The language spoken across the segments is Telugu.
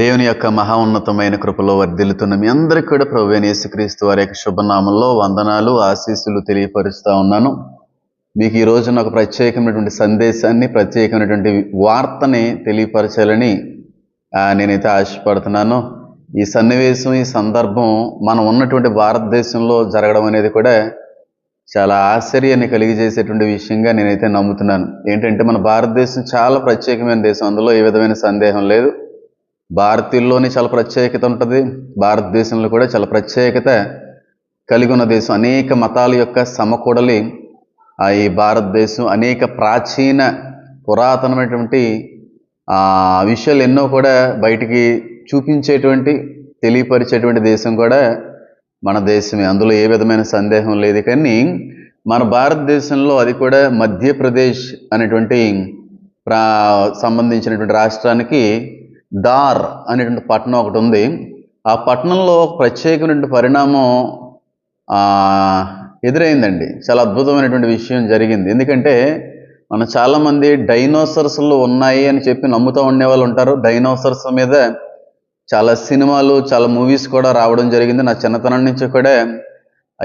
దేవుని యొక్క మహా ఉన్నతమైన కృపలో వర్ధిల్లుతున్న మీ అందరికీ కూడా ప్రభు అయిన యేసుక్రీస్తు వారి యొక్క శుభనామంలో వందనాలు ఆశీస్సులు తెలియపరుస్తూ ఉన్నాను. మీకు ఈ రోజున ఒక ప్రత్యేకమైనటువంటి సందేశాన్ని ప్రత్యేకమైనటువంటి వార్తని తెలియపరచాలని నేనైతే ఆశపడుతున్నాను. ఈ సన్నివేశం ఈ సందర్భం మనం ఉన్నటువంటి భారతదేశంలో జరగడం అనేది కూడా చాలా ఆశ్చర్యాన్ని కలిగజేసేటువంటి విషయంగా నేనైతే నమ్ముతున్నాను. ఏంటంటే మన భారతదేశం చాలా ప్రత్యేకమైన దేశం. అందులో ఏ విధమైన సందేహం లేదు. భారతీయుల్లోనే చాలా ప్రత్యేకత ఉంటుంది. భారతదేశంలో కూడా చాలా ప్రత్యేకత కలిగి ఉన్న దేశం. అనేక మతాల యొక్క సమకూడలి ఈ భారతదేశం అనేక ప్రాచీన పురాతనమైనటువంటి ఆ విషయాలు ఎన్నో కూడా బయటికి చూపించేటువంటి తెలియపరిచేటువంటి దేశం కూడా మన దేశమే. అందులో ఏ విధమైన సందేహం లేదు. కానీ మన భారతదేశంలో అది కూడా మధ్యప్రదేశ్ అనేటువంటి ప్రా సంబంధించినటువంటి రాష్ట్రానికి దార్ అనేటువంటి పట్టణం ఒకటి ఉంది. ఆ పట్టణంలో ప్రత్యేకమైనటువంటి పరిణామం ఎదురైందండి. చాలా అద్భుతమైనటువంటి విషయం జరిగింది. ఎందుకంటే మనం చాలామంది డైనోసర్స్లు ఉన్నాయి అని చెప్పి నమ్ముతూ ఉండేవాళ్ళు ఉంటారు. డైనోసర్స్ మీద చాలా సినిమాలు చాలా మూవీస్ కూడా రావడం జరిగింది. నా చిన్నతనం నుంచి కూడా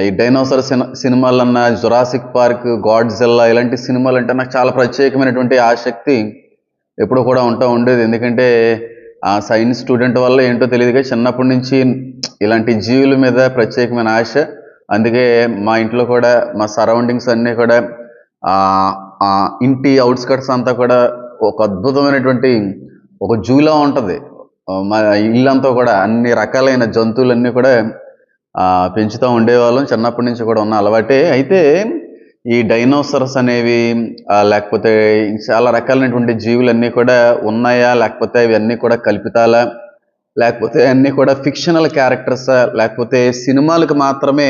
ఈ డైనోసర్ సినిమాలన్న జురాసిక్ పార్క్ గాడ్జిల్లా ఇలాంటి సినిమాలు అంటే నాకు చాలా ప్రత్యేకమైనటువంటి ఆసక్తి. ఎప్పుడు కూడా ఉంటా ఉండేది. ఎందుకంటే ఆ సైన్స్ స్టూడెంట్ వల్ల ఏంటో తెలియదుగా. చిన్నప్పటి నుంచి ఇలాంటి జీవుల మీద ప్రత్యేకమైన ఆశ. అందుకే మా ఇంట్లో కూడా మా సరౌండింగ్స్ అన్నీ కూడా ఇంటి అవుట్స్కట్స్ అంతా కూడా ఒక అద్భుతమైనటువంటి ఒక జూలా ఉంటుంది. మా ఇల్లంతా కూడా అన్ని రకాలైన జంతువులన్నీ కూడా పెంచుతూ ఉండేవాళ్ళం. చిన్నప్పటి నుంచి కూడా ఉన్న అలవాటే. అయితే ఈ డైనోసర్స్ అనేవి లేకపోతే చాలా రకాలైనటువంటి జీవులన్నీ కూడా ఉన్నాయా? లేకపోతే ఇవన్నీ కూడా కల్పితాలా? లేకపోతే అన్నీ కూడా ఫిక్షనల్ క్యారెక్టర్సా లేకపోతే సినిమాలకు మాత్రమే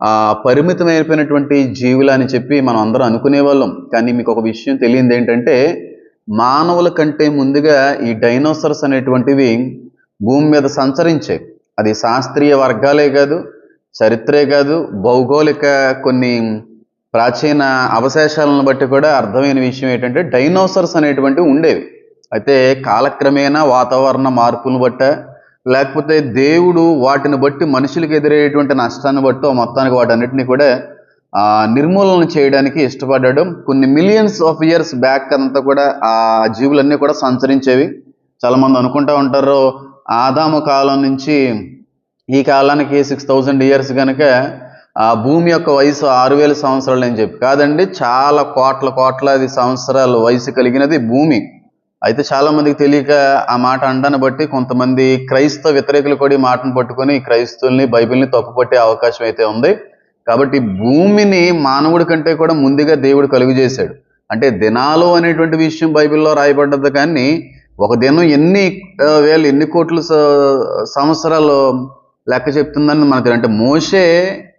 ఆ, పరిమితమైపోయినటువంటి జీవులు అని చెప్పి మనం అందరం అనుకునే వాళ్ళం కానీ మీకు ఒక విషయం తెలియంది ఏంటంటే మానవుల కంటే ముందుగా ఈ డైనోసర్స్ అనేటువంటివి భూమి మీద సంచరించాయి అది శాస్త్రీయ వర్గాలే కాదు చరిత్రే కాదు భౌగోళిక కొన్ని ప్రాచీన అవశేషాలను బట్టి కూడా అర్థమైన విషయం ఏంటంటే డైనోసర్స్ అనేటువంటివి ఉండేవి. అయితే కాలక్రమేణా వాతావరణ మార్పులను బట్ట లేకపోతే దేవుడు వాటిని బట్టి మనుషులకు ఎదురయ్యేటువంటి నష్టాన్ని బట్టి మొత్తానికి వాటన్నిటిని కూడా నిర్మూలన చేయడానికి ఇష్టపడ్డాడు. కొన్ని మిలియన్స్ ఆఫ్ ఇయర్స్ బ్యాక్ అంతా కూడా ఆ జీవులన్నీ కూడా సంచరించేవి. చాలామంది అనుకుంటూ అనుకుంటా ఉంటారు ఆదాము కాలం నుంచి ఈ కాలానికి సిక్స్ థౌజండ్ ఇయర్స్ కనుక ఆ భూమి యొక్క వయసు ఆరు వేల సంవత్సరాలు అని చెప్పి కాదండి చాలా కోట్ల కోట్లాది సంవత్సరాలు వయసు కలిగినది భూమి. అయితే చాలా మందికి తెలియక ఆ మాట అండాన్ని బట్టి కొంతమంది క్రైస్తవ వ్యతిరేకులు కూడా ఈ మాటను పట్టుకొని క్రైస్తవుల్ని బైబిల్ని తప్పుపట్టే అవకాశం అయితే ఉంది. కాబట్టి భూమిని మానవుడి కంటే కూడా ముందుగా దేవుడు కలుగు చేశాడు. అంటే దినాలు అనేటువంటి విషయం బైబిల్లో రాయబడ్డది కానీ ఒక దినం ఎన్ని వేలు ఎన్ని కోట్ల సంవత్సరాలు లెక్క చెప్తుందని మనకు అంటే మోసే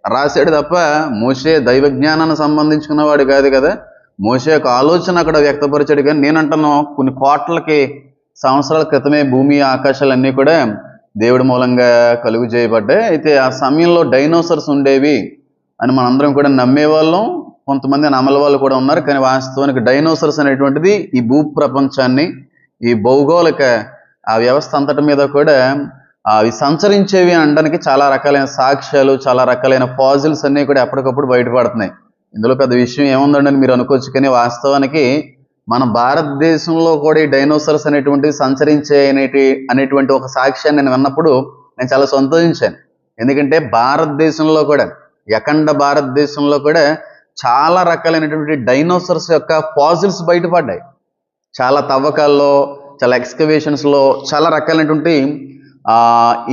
రాశాడు తప్ప మోషే దైవ జ్ఞానాన్ని సంబంధించుకున్నవాడు కాదు కదా. మోసే యొక్క ఆలోచన అక్కడ వ్యక్తపరిచాడు కానీ నేను అంటున్నాను కొన్ని కోట్లకి సంవత్సరాల క్రితమే భూమి ఆకాశాలన్నీ కూడా దేవుడి మూలంగా కలుగు చేయబడ్డాయి. అయితే ఆ సమయంలో డైనోసర్స్ ఉండేవి అని మనందరం కూడా నమ్మేవాళ్ళం. కొంతమంది నమ్మల వాళ్ళు కూడా ఉన్నారు. కానీ వాస్తవానికి డైనోసర్స్ అనేటువంటిది ఈ భూ ప్రపంచాన్ని ఈ భౌగోళిక ఆ వ్యవస్థ అంతటి మీద కూడా అవి సంచరించేవి అనడానికి చాలా రకాలైన సాక్ష్యాలు చాలా రకాలైన ఫాజిల్స్ అన్నీ కూడా ఎప్పటికప్పుడు బయటపడుతున్నాయి. ఇందులో పెద్ద విషయం ఏముందండి అని మీరు అనుకోవచ్చు కానీ వాస్తవానికి మన భారతదేశంలో కూడా ఈ డైనోసర్స్ అనేటువంటివి సంచరించే అనేటి అనేటువంటి ఒక సాక్ష్యాన్ని నేను విన్నప్పుడు నేను చాలా సంతోషించాను. ఎందుకంటే భారతదేశంలో కూడా అఖండ భారతదేశంలో కూడా చాలా రకాలైనటువంటి డైనోసర్స్ యొక్క ఫాజిల్స్ బయటపడ్డాయి. చాలా తవ్వకాల్లో చాలా ఎక్స్కవేషన్స్లో చాలా రకాలైనటువంటి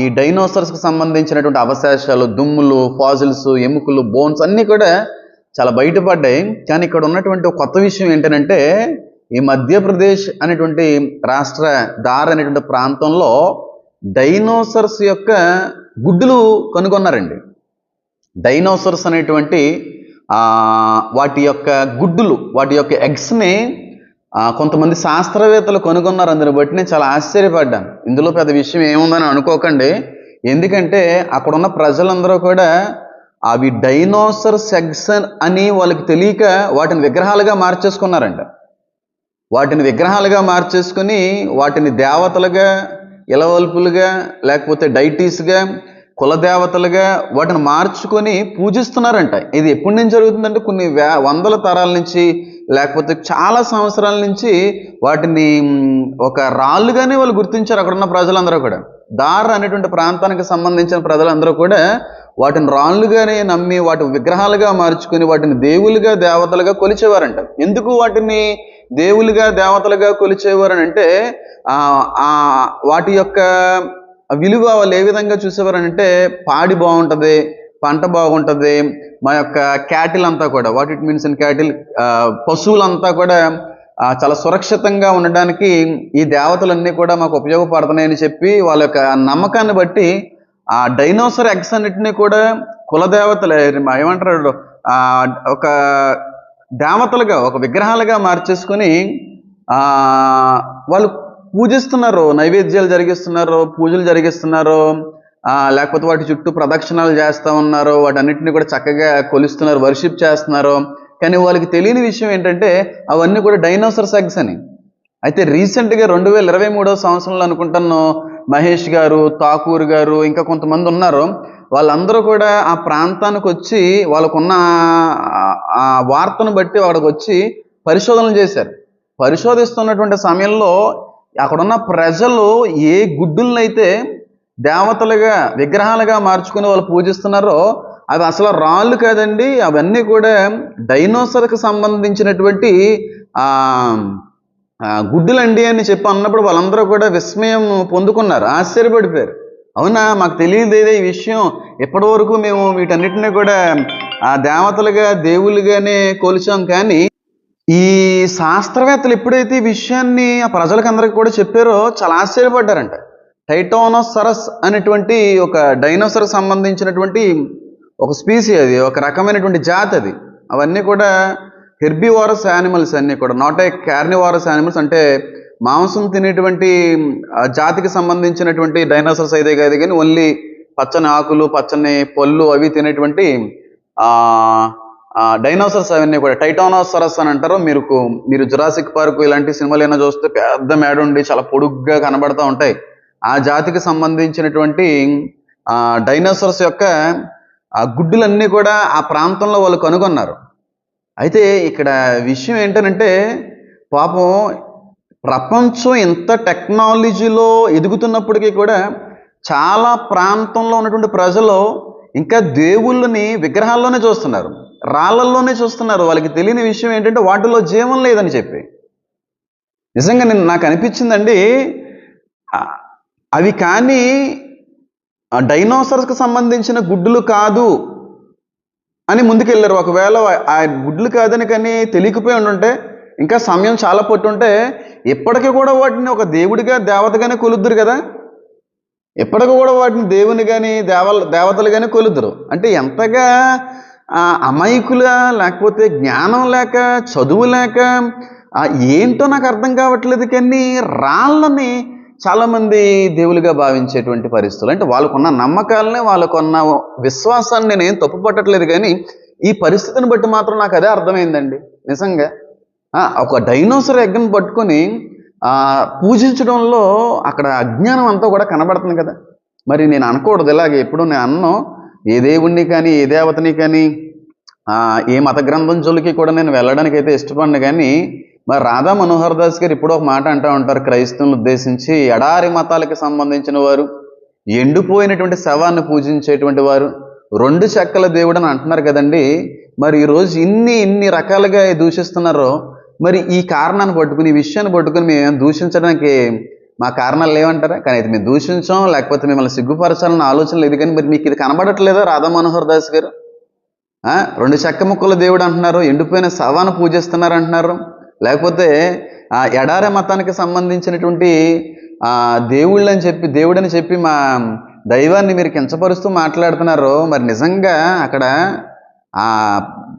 ఈ డైనోసర్స్కి సంబంధించినటువంటి అవశేషాలు దుమ్ములు ఫాజిల్స్ ఎముకలు బోన్స్ అన్నీ కూడా చాలా బయటపడ్డాయి. కానీ ఇక్కడ ఉన్నటువంటి కొత్త విషయం ఏంటంటే ఈ మధ్యప్రదేశ్ అనేటువంటి రాష్ట్ర దార్ అనేటువంటి ప్రాంతంలో డైనోసర్స్ యొక్క గుడ్డులు కనుగొన్నారండి. డైనోసర్స్ అనేటువంటి వాటి యొక్క గుడ్డులు వాటి యొక్క ఎగ్స్ని కొంతమంది శాస్త్రవేత్తలు కనుగొన్నారు అందుని బట్టి నేను చాలా ఆశ్చర్యపడ్డాను. ఇందులో పెద్ద విషయం ఏముందని అనుకోకండి. ఎందుకంటే అక్కడ ఉన్న ప్రజలందరూ కూడా అవి డైనోసర్ సెగ్సన్ అని వాళ్ళకి తెలియక వాటిని విగ్రహాలుగా మార్చేసుకున్నారంట. వాటిని విగ్రహాలుగా మార్చేసుకుని వాటిని దేవతలుగా ఇలవల్పులుగా లేకపోతే డైటీస్గా కులదేవతలుగా వాటిని మార్చుకొని పూజిస్తున్నారంట. ఇది ఎప్పటి నుంచి జరుగుతుందంటే కొన్ని వే వందల తరాల నుంచి లేకపోతే చాలా సంవత్సరాల నుంచి వాటిని ఒక రాళ్ళుగానే వాళ్ళు గుర్తించారు అక్కడ ఉన్న ప్రజలందరూ కూడా. దార్ అనేటువంటి ప్రాంతానికి సంబంధించిన ప్రజలందరూ కూడా వాటిని రాళ్ళుగానే నమ్మి వాటి విగ్రహాలుగా మార్చుకొని వాటిని దేవులుగా దేవతలుగా కొలిచేవారంట. ఎందుకు వాటిని దేవులుగా దేవతలుగా కొలిచేవారు అని అంటే వాటి యొక్క విలువ వాళ్ళు ఏ విధంగా చూసేవారు అంటే పాడి బాగుంటుంది పంట బాగుంటుంది మా యొక్క క్యాటిల్ అంతా కూడా what it means in cattle పశువులంతా కూడా చాలా సురక్షితంగా ఉండడానికి ఈ దేవతలన్నీ కూడా మాకు ఉపయోగపడుతున్నాయని చెప్పి వాళ్ళ యొక్క నమ్మకాన్ని బట్టి ఆ డైనోసర్ ఎగ్స్ అన్నిటినీ కూడా కులదేవతలు ఏమంటారు ఒక దేవతలుగా ఒక విగ్రహాలుగా మార్చేసుకొని వాళ్ళు పూజిస్తున్నారు నైవేద్యాలు జరిగిస్తున్నారు పూజలు జరిగిస్తున్నారు లేకపోతే వాటి చుట్టూ ప్రదక్షిణాలు చేస్తూ ఉన్నారు వాటన్నిటిని కూడా చక్కగా కొలుస్తున్నారు వర్షిప్ చేస్తున్నారు. కానీ వాళ్ళకి తెలియని విషయం ఏంటంటే అవన్నీ కూడా డైనోసర్స్ సెగ్స్ అని. అయితే రీసెంట్గా రెండు వేల ఇరవై మూడో సంవత్సరంలో అనుకుంటాను మహేష్ గారు ఠాకూర్ గారు ఇంకా కొంతమంది ఉన్నారు. వాళ్ళందరూ కూడా ఆ ప్రాంతానికి వచ్చి వాళ్ళకున్న ఆ- వార్తను బట్టి వాళ్ళకి వచ్చి పరిశోధనలు చేశారు. పరిశోధిస్తున్నటువంటి సమయంలో అక్కడున్న ప్రజలు ఏ గుడ్డులనైతే దేవతలుగా విగ్రహాలుగా మార్చుకుని వాళ్ళు పూజిస్తున్నారో అవి అసలు రాళ్ళు కాదండి. అవన్నీ కూడా డైనోసర్కి సంబంధించినటువంటి గుడ్డులండి అని చెప్పి అన్నప్పుడు వాళ్ళందరూ కూడా విస్మయం పొందుకున్నారు. ఆశ్చర్యపడిపోయారు. అవునా? మాకు తెలియదేదే ఈ విషయం. ఎప్పటి వరకు మేము వీటన్నిటిని కూడా ఆ దేవతలుగా దేవులుగానే కొలిచాం. కానీ ఈ శాస్త్రవేత్తలు ఎప్పుడైతే ఈ విషయాన్ని ఆ ప్రజలకు అందరికి కూడా చెప్పారో చాలా ఆశ్చర్యపడ్డారంట. టైటోనోసరస్ అనేటువంటి ఒక డైనోసర్ సంబంధించినటువంటి ఒక స్పీసీ అది ఒక రకమైనటువంటి జాతి అది. అవన్నీ కూడా హెర్బివారస్ యానిమల్స్ అన్నీ కూడా నాట్ ఏ క్యార్నివారస్ యానిమల్స్ అంటే మాంసం తినేటువంటి జాతికి సంబంధించినటువంటి డైనోసర్స్ అయితే కాదు కానీ ఓన్లీ పచ్చని ఆకులు పచ్చని పళ్ళు అవి తినేటువంటి డైనోసర్స్ అవన్నీ కూడా. టైటానోసరస్ అని అంటారు. మీరు మీరు జురాసిక్ పార్క్ ఇలాంటి సినిమాలు ఏమైనా చూస్తే పెద్ద మేడ ఉండి చాలా పొడుగ్గా కనబడతా ఉంటాయి. ఆ జాతికి సంబంధించినటువంటి డైనోసర్స్ యొక్క ఆ గుడ్డులన్నీ కూడా ఆ ప్రాంతంలో వాళ్ళు కనుగొన్నారు. అయితే ఇక్కడ విషయం ఏంటనంటే పాపం ప్రపంచం ఎంత టెక్నాలజీలో ఎదుగుతున్నప్పటికీ కూడా చాలా ప్రాంతంలో ఉన్నటువంటి ప్రజలు ఇంకా దేవుళ్ళని విగ్రహాల్లోనే చూస్తున్నారు. రాళ్ళల్లోనే చూస్తున్నారు. వాళ్ళకి తెలియని విషయం ఏంటంటే వాటిలో జీవం లేదని చెప్పి. నిజంగా నేను నాకు అనిపించిందండి అవి కానీ ఆ డైనోసర్స్కి సంబంధించిన గుడ్డులు కాదు అని ముందుకెళ్ళారు. ఒకవేళ ఆ గుడ్లు కాదని కానీ తెలియకపోయి ఉండుంటే ఇంకా సమయం చాలా పట్టుంటే ఇప్పటికీ కూడా వాటిని ఒక దేవుడిగా దేవతగానే కొలుద్దురు కదా? ఇప్పటికీ కూడా వాటిని దేవుని కానీ దేవ దేవతలు కానీ కొలుద్దురు. అంటే ఎంతగా అమాయకుల అమాయకులా లేకపోతే జ్ఞానం లేక చదువు లేక ఏంటో నాకు అర్థం కావట్లేదు కానీ రాళ్ళని చాలామంది దేవులుగా భావించేటువంటి పరిస్థితులు. అంటే వాళ్ళకున్న నమ్మకాలనే వాళ్ళకున్న విశ్వాసాన్ని నేను తప్పు పట్టట్లేదు కానీ ఈ పరిస్థితిని బట్టి మాత్రం నాకు అదే అర్థమైందండి. నిజంగా. ఒక డైనోసర్ ఎగ్గను పట్టుకొని పూజించడంలో అక్కడ అజ్ఞానం అంతా కూడా కనబడుతుంది కదా. మరి నేను అనకూడదు. ఇలాగే ఎప్పుడు నేను అన్నం. ఏ దేవుణ్ణి కానీ ఏ దేవతని కానీ ఏ మత గ్రంథం జోలికి కూడా నేను వెళ్ళడానికి అయితే ఇష్టపడిన కానీ మరి రాధా మనోహర్ దాస్ గారు ఇప్పుడు ఒక మాట అంటూ ఉంటారు క్రైస్తవులను ఉద్దేశించి ఎడారి మతాలకు సంబంధించిన వారు ఎండిపోయినటువంటి శవాన్ని పూజించేటువంటి వారు రెండు చెక్కల దేవుడు అని అంటున్నారు కదండి. మరి ఈరోజు ఇన్ని ఇన్ని రకాలుగా దూషిస్తున్నారో మరి ఈ కారణాన్ని పట్టుకుని ఈ విషయాన్ని పట్టుకుని మేము దూషించడానికి మా కారణాలు లేవంటారా? కానీ అయితే మేము దూషించాం లేకపోతే మిమ్మల్ని సిగ్గుపరచాలన్న ఆలోచన లేదు కానీ మరి మీకు ఇది కనబడట్లేదా రాధా మనోహర్ దాస్ గారు? రెండు చెక్క ముక్కల దేవుడు అంటున్నారు ఎండిపోయిన శవాన్ని పూజిస్తున్నారు అంటున్నారు. లేకపోతే ఆ ఎడారి మతానికి సంబంధించినటువంటి దేవుళ్ళని చెప్పి దేవుడని చెప్పి మా దైవాన్ని మీరు కించపరుస్తూ మాట్లాడుతున్నారు మరి నిజంగా అక్కడ ఆ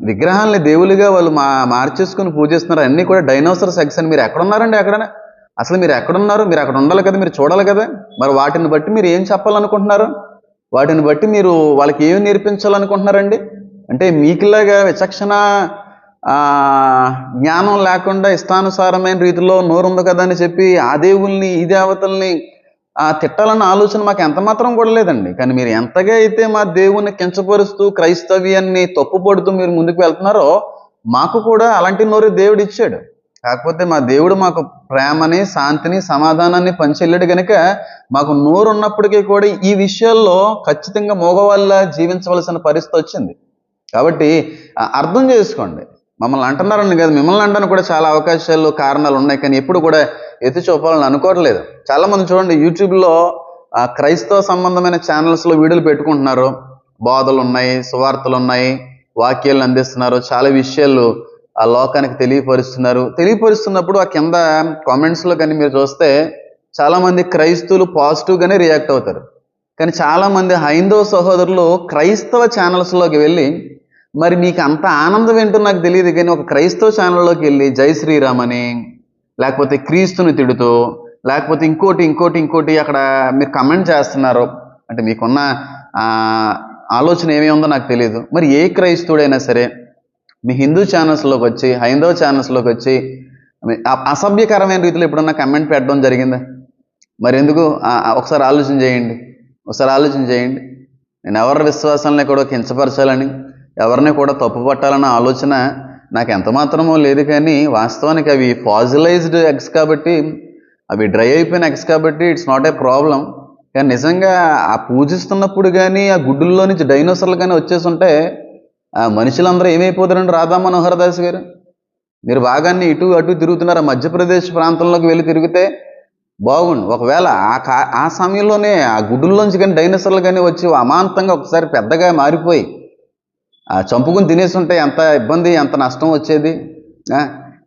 విగ్రహాలని దేవులుగా వాళ్ళు మా మార్చేసుకుని పూజిస్తున్నారు. అన్నీ కూడా డైనోసర్ సెక్స్ అని. మీరు ఎక్కడున్నారండి అక్కడ అసలు మీరు ఎక్కడున్నారు? మీరు అక్కడ ఉండాలి కదా మీరు చూడాలి కదా. మరి వాటిని బట్టి మీరు ఏం చెప్పాలనుకుంటున్నారు? వాటిని బట్టి మీరు వాళ్ళకి ఏం నేర్పించాలనుకుంటున్నారండి? అంటే మీకులాగా విచక్షణ జ్ఞానం లేకుండా ఇష్టానుసారమైన రీతిలో నోరుంది కదా అని చెప్పి ఆ దేవుల్ని ఈ దేవతల్ని ఆ తిట్టాలన్న ఆలోచన మాకు ఎంత మాత్రం కూడా లేదండి. కానీ మీరు ఎంతగా అయితే మా దేవుణ్ణి కించపరుస్తూ క్రైస్తవ్యాన్ని తప్పుపడుతూ మీరు ముందుకు వెళ్తున్నారో మాకు కూడా అలాంటి నోరు దేవుడు ఇచ్చాడు. కాకపోతే మా దేవుడు మాకు ప్రేమని శాంతిని సమాధానాన్ని పంచెళ్ళాడు కనుక మాకు నోరు ఉన్నప్పటికీ కూడా ఈ విషయాల్లో ఖచ్చితంగా మగవాళ్ళ జీవించవలసిన పరిస్థితి వచ్చింది. కాబట్టి అర్థం చేసుకోండి. మమ్మల్ని అంటున్నారని కాదు మిమ్మల్ని అంటాను కూడా చాలా అవకాశాలు కారణాలు ఉన్నాయి. కానీ ఎప్పుడు కూడా ఎత్తి చూపాలని అనుకోవట్లేదు. చాలా మంది చూడండి యూట్యూబ్లో ఆ, క్రైస్తవ సంబంధమైన ఛానల్స్లో వీడియోలు పెట్టుకుంటున్నారు. బోధలు ఉన్నాయి సువార్తలు ఉన్నాయి వాక్యాలను అందిస్తున్నారు చాలా విషయాలు ఆ లోకానికి తెలియపరుస్తున్నారు. తెలియపరుస్తున్నప్పుడు ఆ కింద కామెంట్స్లో కానీ మీరు చూస్తే చాలామంది క్రైస్తువులు క్రైస్తవులు పాజిటివ్గానే రియాక్ట్ అవుతారు. కానీ చాలా మంది హైందవ సహోదరులు క్రైస్తవ ఛానల్స్లోకి వెళ్ళి మరి మీకు అంత ఆనందం ఏంటో నాకు తెలియదు కానీ ఒక క్రైస్తవ ఛానల్లోకి వెళ్ళి జై శ్రీరామ్ అని లేకపోతే క్రీస్తుని తిడుతూ లేకపోతే ఇంకోటి ఇంకోటి ఇంకోటి అక్కడ మీరు కమెంట్ చేస్తున్నారు అంటే మీకున్న ఆలోచన ఏమీ ఉందో నాకు తెలియదు మరి ఏ క్రైస్తవుడైనా సరే మీ హిందూ ఛానల్స్లోకి వచ్చి హైందవ ఛానల్స్లోకి వచ్చి అసభ్యకరమైన రీతిలో ఎప్పుడన్నా కమెంట్ పెట్టడం జరిగిందా? మరి ఎందుకు? ఒకసారి ఆలోచన చేయండి. ఒకసారి ఆలోచన చేయండి. నేను ఎవరి విశ్వాసాలని కూడా కించపరచాలని ఎవరిని కూడా తప్పు పట్టాలన్న ఆలోచన నాకు ఎంత మాత్రమో లేదు కానీ వాస్తవానికి అవి ఫాజిలైజ్డ్ ఎగ్స్ కాబట్టి అవి డ్రై అయిపోయిన ఎగ్స్ కాబట్టి ఇట్స్ నాట్ ఏ ప్రాబ్లం కానీ నిజంగా ఆ పూజిస్తున్నప్పుడు కానీ ఆ గుడ్డుల్లో నుంచి డైనోసర్లు కానీ వచ్చేసి ఉంటే ఆ మనుషులందరూ ఏమైపోతారండి రాధా మనోహర్ దాస్ గారు? మీరు బాగాన్ని ఇటు అటు తిరుగుతున్నారు మధ్యప్రదేశ్ ప్రాంతంలోకి వెళ్ళి తిరిగితే బాగుండు. ఒకవేళ ఆ కా ఆ సమయంలోనే ఆ గుడ్డుల్లోంచి కానీ డైనోసర్లు కానీ వచ్చి అమాంతంగా ఒకసారి పెద్దగా మారిపోయి చంపుకుని తినేసి ఉంటే ఎంత ఇబ్బంది ఎంత నష్టం వచ్చేది?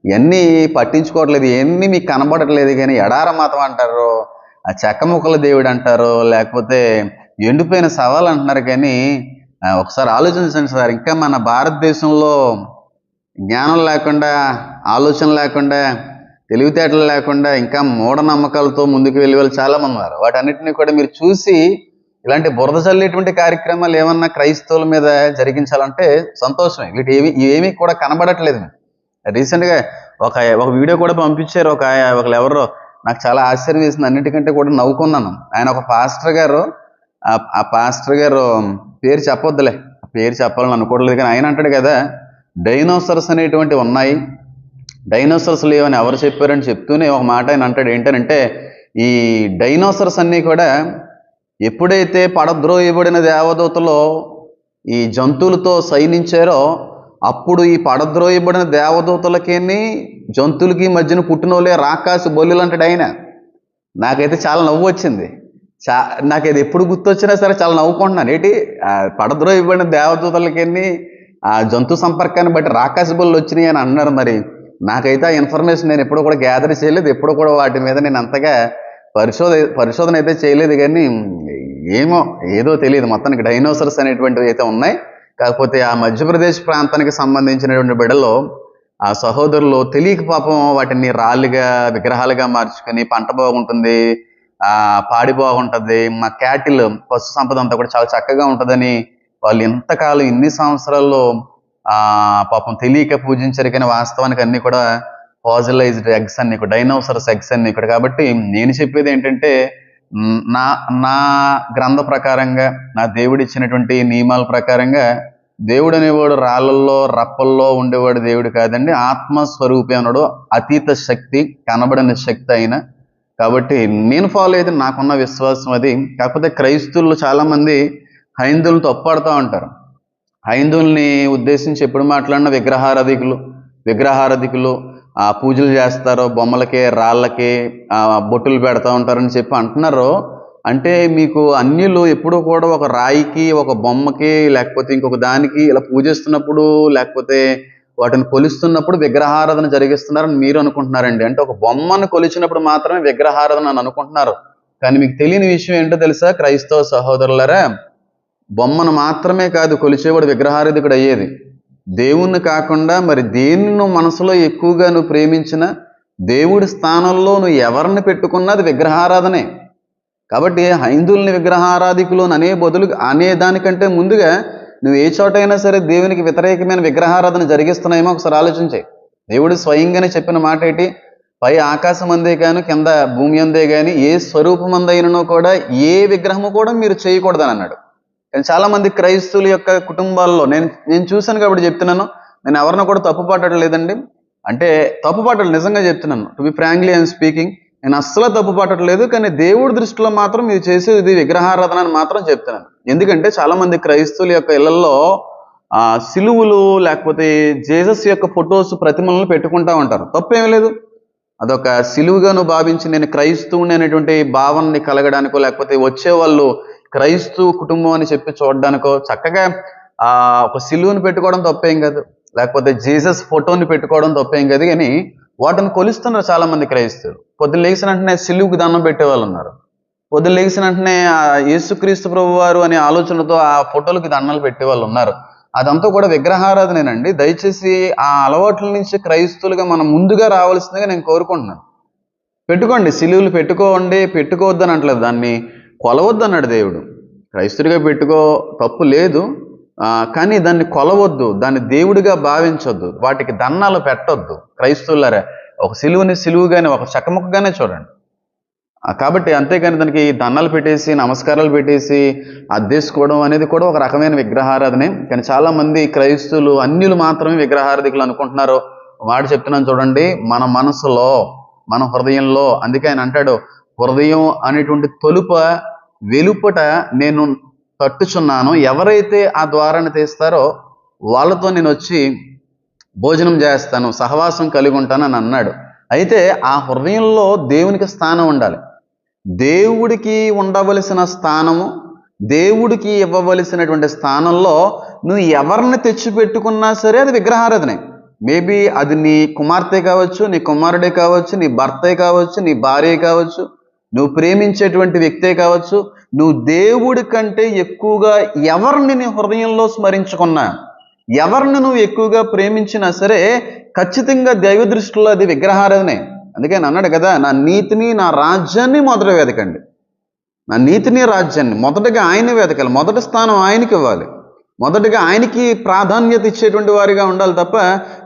ఇవన్నీ పట్టించుకోవట్లేదు ఇవన్నీ మీకు కనబడట్లేదు కానీ ఎడార మాతం అంటారు ఆ చెక్క ముక్కల దేవుడు అంటారు లేకపోతే ఎండిపోయిన సవాలు అంటున్నారు కానీ ఒకసారి ఆలోచించండి సార్ ఇంకా మన భారతదేశంలో జ్ఞానం లేకుండా ఆలోచన లేకుండా తెలివితేటలు లేకుండా ఇంకా మూఢనమ్మకాలతో ముందుకు వెళ్ళే వాళ్ళు చాలామంది ఉన్నారు. వాటన్నిటిని కూడా మీరు చూసి ఇలాంటి బురద చల్లేటువంటి కార్యక్రమాలు ఏమన్నా క్రైస్తవుల మీద జరిగించాలంటే సంతోషమే. వీటి ఏమి ఏమీ కూడా కనబడట్లేదు. రీసెంట్గా ఒక ఒక వీడియో కూడా పంపించారు. ఒక ఒకరు ఎవరో. నాకు చాలా ఆశ్చర్యం వేసింది. అన్నిటికంటే కూడా నవ్వుకున్నాను. ఆయన ఒక పాస్టర్ గారు. ఆ- పాస్టర్ గారు పేరు చెప్పొద్దులే. పేరు చెప్పాలని అనుకోవట్లేదు. కానీ ఆయన అంటాడు కదా డైనోసర్స్ అనేటువంటివి ఉన్నాయి. డైనోసర్స్ లేవని ఎవరు చెప్పారని చెప్తూనే ఒక మాట ఆయన అంటాడు. ఏంటనంటే ఈ డైనోసర్స్ అన్నీ కూడా ఎప్పుడైతే పడద్రోయబడిన దేవదూతలో ఈ జంతువులతో సైనించారో అప్పుడు ఈ పడద్రోయబడిన దేవదూతలకి జంతువులకి మధ్యన పుట్టినోళ్ళే రాకాసి బొల్లులు అంటాడు ఆయన. నాకైతే చాలా నవ్వు వచ్చింది. చా నాకు ఇది ఎప్పుడు గుర్తొచ్చినా సరే చాలా నవ్వుకుంటున్నాను. ఏంటి? ఆ పడద్రోయబడిన దేవదూతలకి ఆ జంతు సంపర్కాన్ని బట్టి రాకాసి బొల్లు వచ్చినాయి అని అన్నారు మరి. నాకైతే ఆ ఇన్ఫర్మేషన్ నేను ఎప్పుడు కూడా గ్యాదర్ చేయలేదు. ఎప్పుడు కూడా వాటి మీద నేను అంతగా పరిశోధ పరిశోధన అయితే చేయలేదు కానీ ఏమో ఏదో తెలియదు. మొత్తానికి డైనోసర్స్ అనేటువంటివి అయితే ఉన్నాయి. కాకపోతే ఆ మధ్యప్రదేశ్ ప్రాంతానికి సంబంధించినటువంటి బిడలో ఆ సహోదరులు తెలియక పాపం వాటిని రాళ్ళుగా విగ్రహాలుగా మార్చుకొని పంట బాగుంటుంది ఆ పాడి బాగుంటుంది మా క్యాటిల్ పశు సంపద అంతా కూడా చాలా చక్కగా ఉంటుందని వాళ్ళు ఎంతకాలం ఇన్ని సంవత్సరాల్లో ఆ పాపం తెలియక పూజించారు కానీ వాస్తవానికి అన్ని కూడా పాజిలైజ్డ్ ఎగ్స్ అన్ని కూడా డైనోసర్స్ ఎగ్స్ అన్ని కూడా. కాబట్టి నేను చెప్పేది ఏంటంటే నా నా గ్రంథ ప్రకారంగా నా దేవుడు ఇచ్చినటువంటి నియమాల ప్రకారంగా దేవుడు అనేవాడు రాళ్ళల్లో రప్పల్లో ఉండేవాడు దేవుడు కాదండి. ఆత్మస్వరూపి అన్నాడు అతీత శక్తి కనబడని శక్తి అయిన. కాబట్టి నేను ఫాలో అయితే నాకున్న విశ్వాసం అది. కాకపోతే క్రైస్తవులు చాలామంది హైందువులు తప్పడుతూ ఉంటారు. హైందువుల్ని ఉద్దేశించి ఎప్పుడు మాట్లాడిన విగ్రహారధికులు విగ్రహారధికులు పూజలు చేస్తారు బొమ్మలకి రాళ్ళకి బొట్టులు పెడతా ఉంటారని చెప్పి అంటున్నారు అంటే మీకు అన్యులు ఎప్పుడు కూడా ఒక రాయికి ఒక బొమ్మకి లేకపోతే ఇంకొక దానికి ఇలా పూజిస్తున్నప్పుడు లేకపోతే వాటిని కొలుస్తున్నప్పుడు విగ్రహారాధన జరిగిస్తున్నారని మీరు అనుకుంటున్నారండి. అంటే ఒక బొమ్మను కొలిచినప్పుడు మాత్రమే విగ్రహారాధన అని అనుకుంటున్నారు. కానీ మీకు తెలియని విషయం ఏంటో తెలుసా? క్రైస్తవ సహోదరులరా బొమ్మను మాత్రమే కాదు కొలిచేవాడు విగ్రహారాధికుడు అయ్యేది. దేవుణ్ణి కాకుండా మరి దేన్ని నువ్వు మనసులో ఎక్కువగా నువ్వు ప్రేమించిన దేవుడి స్థానంలో నువ్వు ఎవరిని పెట్టుకున్నా అది విగ్రహారాధనే. కాబట్టి హైందువుల్ని విగ్రహారాధికులు అనే బదులు అనే దానికంటే ముందుగా నువ్వు ఏ చోటైనా సరే దేవునికి వ్యతిరేకమైన విగ్రహారాధన జరిగిస్తున్నాయేమో ఒకసారి ఆలోచించే. దేవుడు స్వయంగానే చెప్పిన మాట ఏంటి? పై ఆకాశం అందే కానీ కింద భూమి అందే కానీ ఏ స్వరూపం అందైనను కూడా ఏ విగ్రహము కూడా మీరు చేయకూడదని అన్నాడు కానీ చాలా మంది క్రైస్తువుల యొక్క కుటుంబాల్లో నేను నేను చూశాను కాబట్టి చెప్తున్నాను. నేను ఎవరిని కూడా తప్పు పట్టడం లేదండి అంటే తప్పు పట్టడం నిజంగా చెప్తున్నాను. To be frankly and speaking నేను అస్సలు తప్పు పట్టట్లేదు కానీ దేవుడి దృష్టిలో మాత్రం మీరు చేసేది విగ్రహారాధన అని మాత్రం చెప్తున్నాను. ఎందుకంటే చాలా మంది క్రైస్తవుల యొక్క ఇళ్ళలో సిలువులు లేకపోతే జేసస్ యొక్క ఫొటోస్ ప్రతిమలను పెట్టుకుంటా ఉంటారు. తప్పేం లేదు. అదొక సిలువుగాను భావించి నేను క్రైస్తవుని అనేటువంటి భావనని కలగడానికో లేకపోతే వచ్చే వాళ్ళు క్రైస్తవ కుటుంబం అని చెప్పి చూడడానికో చక్కగా ఆ ఒక సిలువును పెట్టుకోవడం తప్పేం కాదు. లేకపోతే జీసస్ ఫోటోని పెట్టుకోవడం తప్పేం కాదు. కానీ వాటిని కొలుస్తున్నారు చాలా మంది క్రైస్తవులు. పొద్దున్న లేచిన వెంటనే సిలువుకి దండం పెట్టే వాళ్ళు ఉన్నారు. పొద్దున్న లేచిన వెంటనే ఆ యేసుక్రీస్తు ప్రభు వారు అనే ఆలోచనతో ఆ ఫోటోలకి దండలు పెట్టే వాళ్ళు ఉన్నారు. అదంతా కూడా విగ్రహారాధనేనండి. దయచేసి ఆ అలవాట్ల నుంచి క్రైస్తువులుగా మనం ముందుగా రావాల్సిందిగా నేను కోరుకుంటున్నాను. పెట్టుకోండి. సిలువులు పెట్టుకోండి. పెట్టుకోవద్దని అంటలేదు. దాన్ని కొలవద్దు అన్నాడు దేవుడు. క్రైస్తుడిగా పెట్టుకో తప్పు లేదు. కానీ దాన్ని కొలవద్దు దాన్ని దేవుడిగా భావించొద్దు వాటికి దండాలు పెట్టొద్దు. క్రైస్తవులరే ఒక సిలువుని సిలువుగానే ఒక చక్కముక్కగానే చూడండి. కాబట్టి అంతేకాని దానికి దండాలు పెట్టేసి నమస్కారాలు పెట్టేసి అద్దేసుకోవడం అనేది కూడా ఒక రకమైన విగ్రహారాధనే. కానీ చాలా మంది క్రైస్తువులు అన్యులు మాత్రమే విగ్రహారాధికులు అనుకుంటున్నారు. వాడు చెప్తున్నాను చూడండి మన మనసులో మన హృదయంలో అందుకే ఆయన అంటాడు హృదయం అనేటువంటి తొలుప వెలుపట నేను తట్టుచున్నాను. ఎవరైతే ఆ ద్వారాన్ని తీస్తారో వాళ్ళతో నేను వచ్చి భోజనం చేస్తాను సహవాసం కలిగి ఉంటాను అని అన్నాడు. అయితే ఆ హృదయంలో దేవునికి స్థానం ఉండాలి. దేవుడికి ఉండవలసిన స్థానము దేవుడికి ఇవ్వవలసినటువంటి స్థానంలో నువ్వు ఎవరిని తెచ్చిపెట్టుకున్నా సరే అది విగ్రహారాధనే. మేబీ అది నీ కుమార్తె కావచ్చు నీ కుమారుడే కావచ్చు నీ భర్తే కావచ్చు నీ భార్య కావచ్చు నువ్వు ప్రేమించేటువంటి వ్యక్తే కావచ్చు నువ్వు దేవుడి కంటే ఎక్కువగా ఎవరిని నీ హృదయంలో స్మరించుకున్నా ఎవరిని నువ్వు ఎక్కువగా ప్రేమించినా సరే ఖచ్చితంగా దైవ దృష్టిలో అది విగ్రహారాధనే. అందుకే అన్నాడు కదా నా నీతిని నా రాజ్యాన్ని మొదట వెతకండి. నా నీతిని రాజ్యాన్ని మొదటగా ఆయన వెతకాలి. మొదటి స్థానం ఆయనకి ఇవ్వాలి. మొదటగా ఆయనకి ప్రాధాన్యత ఇచ్చేటువంటి వారిగా ఉండాలి తప్ప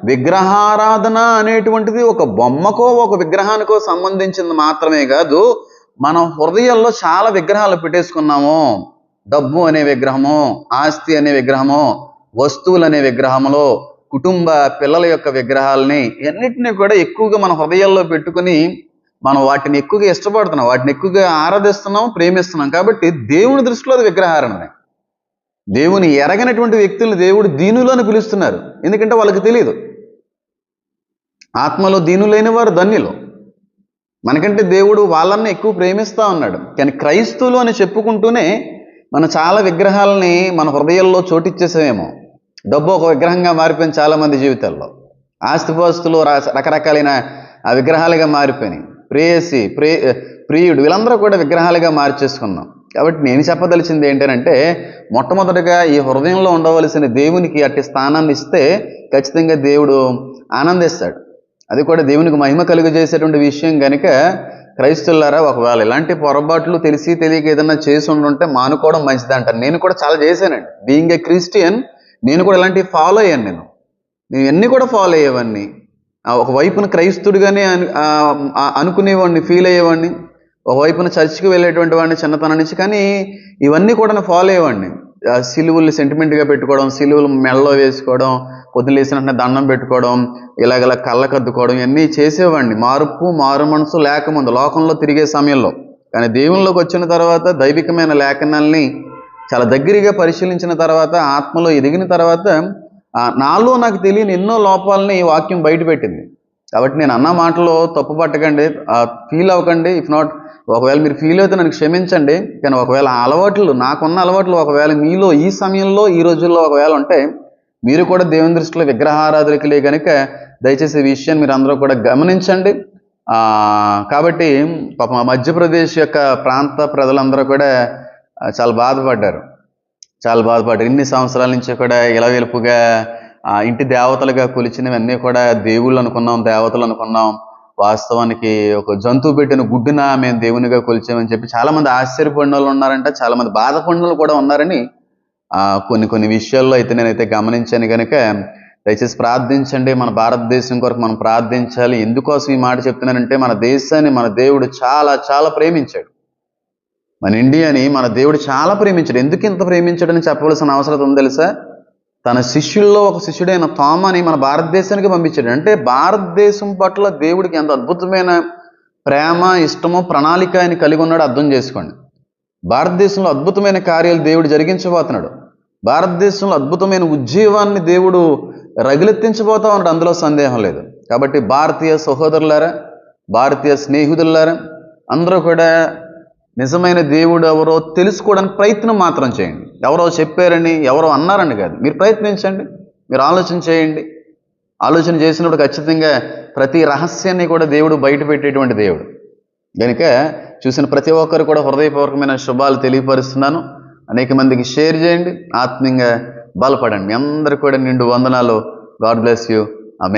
విగ్రహారాధన అనేటువంటిది ఒక బొమ్మకో ఒక విగ్రహానికో సంబంధించింది మాత్రమే కాదు మనం హృదయాల్లో చాలా విగ్రహాలు పెట్టేసుకున్నాము. డబ్బు అనే విగ్రహము ఆస్తి అనే విగ్రహము వస్తువులు అనే విగ్రహములో కుటుంబ పిల్లల యొక్క విగ్రహాలని అన్నిటిని కూడా ఎక్కువగా మన హృదయాల్లో పెట్టుకుని మనం వాటిని ఎక్కువగా ఇష్టపడుతున్నాం. వాటిని ఎక్కువగా ఆరాధిస్తున్నాం ప్రేమిస్తున్నాం. కాబట్టి దేవుని దృష్టిలో అది దేవుని ఎరగనటువంటి వ్యక్తులను దేవుడు దీనులు అని పిలుస్తున్నారు. ఎందుకంటే వాళ్ళకి తెలియదు ఆత్మలో దీనులైన వారు ధన్యులు. మనకంటే దేవుడు వాళ్ళని ఎక్కువ ప్రేమిస్తూ ఉన్నాడు. కానీ క్రైస్తువులు అని చెప్పుకుంటూనే మనం చాలా విగ్రహాలని మన హృదయాల్లో చోటిచ్చేసామేమో డబ్బు ఒక విగ్రహంగా మారిపోయింది చాలామంది జీవితాల్లో. ఆస్తిపాస్తులు రా- రకరకాలైన ఆ విగ్రహాలుగా మారిపోయినాయి. ప్రేయసి ప్రే ప్రియుడు వీళ్ళందరూ కూడా విగ్రహాలుగా మార్చేసుకున్నాం. కాబట్టి నేను చెప్పదలిచింది ఏంటంటే మొట్టమొదటిగా ఈ హృదయంలో ఉండవలసిన దేవునికి అట్టి స్థానాన్ని ఇస్తే ఖచ్చితంగా దేవుడు ఆనందిస్తాడు. అది కూడా దేవునికి మహిమ కలుగజేసేటువంటి విషయం కనుక క్రైస్తులారా ఒకవేళ ఇలాంటి పొరపాట్లు తెలిసి తెలియక ఏదైనా చేసి ఉండుంటే మానుకోవడం మంచిది అంటారు. నేను కూడా చాలా చేశానండి. బీయింగ్ ఏ క్రిస్టియన్ నేను కూడా ఇలాంటివి ఫాలో అయ్యాను నేను. నేను అన్నీ కూడా ఫాలో అయ్యేవాడిని. ఒకవైపున ఒక వైపున క్రైస్తుడిగానే అనుకునేవాడిని ఫీల్ అయ్యేవాడిని. ఒక వైపున చర్చికి వెళ్ళేటువంటి వాడిని చిన్నతనం నుంచి కానీ ఇవన్నీ కూడా ఫాలో అయ్యేవాడిని. సిలువులు సెంటిమెంట్గా పెట్టుకోవడం సిలువులు మెళ్ళలో వేసుకోవడం పొద్దున దండం పెట్టుకోవడం ఇలాగలా కళ్ళకద్దుకోవడం ఇవన్నీ చేసేవాడిని. మార్పు మారు మనసు లేకముందు లోకంలో తిరిగే సమయంలో. కానీ దేవునిలోకి వచ్చిన తర్వాత దైవికమైన లేఖనాల్ని చాలా దగ్గరగా పరిశీలించిన తర్వాత ఆత్మలో ఎదిగిన తర్వాత నాలో నాకు తెలియని ఎన్నో లోపాలని వాక్యం బయటపెట్టింది కాబట్టి నేను అన్న మాటలో తప్పు పట్టకండి ఫీల్ అవ్వకండి. ఇఫ్ నాట్ ఒకవేళ మీరు ఫీల్ అయితే నన్ను క్షమించండి. కానీ ఒకవేళ ఆ అలవాట్లు నాకున్న అలవాట్లు ఒకవేళ మీలో ఈ సమయంలో ఈ రోజుల్లో ఒకవేళ ఉంటే మీరు కూడా దేవుని దృష్టిలో విగ్రహారాధకులే కనుక దయచేసి ఈ విషయాన్ని మీరు అందరూ కూడా గమనించండి. కాబట్టి పాప మధ్యప్రదేశ్ యొక్క ప్రాంత ప్రజలందరూ కూడా చాలా బాధపడ్డారు. చాలా బాధపడ్డారు. ఇన్ని సంవత్సరాల నుంచి కూడా ఇలవెలుపుగా ఆ, ఇంటి దేవతలుగా కొలిచినవన్నీ కూడా దేవుళ్ళు అనుకున్నాం దేవతలు అనుకున్నాం. వాస్తవానికి ఒక జంతువు పెట్టిన గుడ్డున మేము దేవునిగా కొలిచామని చెప్పి చాలా మంది ఆశ్చర్యపడిన వాళ్ళు ఉన్నారంట చాలామంది బాధపడిన వాళ్ళు కూడా ఉన్నారని కొన్ని కొన్ని విషయాల్లో అయితే నేనైతే గమనించాను కనుక దయచేసి ప్రార్థించండి. మన భారతదేశం కొరకు మనం ప్రార్థించాలి. ఎందుకోసం ఈ మాట చెప్తున్నానంటే మన దేశాన్ని మన దేవుడు చాలా చాలా ప్రేమించాడు. మన ఇండియాని మన దేవుడు చాలా ప్రేమించాడు. ఎందుకు ఇంత ప్రేమించాడని చెప్పవలసిన అవసరం ఉంది తెలుసా? తన శిష్యుల్లో ఒక శిష్యుడైన థామని మన భారతదేశానికి పంపించాడు. అంటే భారతదేశం పట్ల దేవుడికి ఎంత అద్భుతమైన ప్రేమ ఇష్టమో ప్రణాళిక ఆయన కలిగి ఉన్నాడు అర్థం చేసుకోండి. భారతదేశంలో అద్భుతమైన కార్యాలు దేవుడు జరిగించబోతున్నాడు. భారతదేశంలో అద్భుతమైన ఉజ్జీవాన్ని దేవుడు రగిలెత్తించబోతా ఉన్నాడు. అందులో సందేహం లేదు. కాబట్టి భారతీయ సహోదరులారా భారతీయ స్నేహితులారా అందరూ కూడా నిజమైన దేవుడు ఎవరో తెలుసుకోవడానికి ప్రయత్నం మాత్రం చేయండి. ఎవరో చెప్పారని ఎవరో అన్నారని కాదు. మీరు ప్రయత్నించండి. మీరు ఆలోచన చేయండి. ఆలోచన చేసినప్పుడు ఖచ్చితంగా ప్రతి రహస్యాన్ని కూడా దేవుడు బయట పెట్టేటువంటి దేవుడు. కనుక చూసిన ప్రతి ఒక్కరు కూడా హృదయపూర్వకమైన శుభాలు తెలియపరుస్తున్నాను. అనేక మందికి షేర్ చేయండి. ఆత్మీయంగా బలపడండి. మీ అందరు కూడా నిండు వందనాలు. గాడ్ బ్లెస్ యూ ఆమె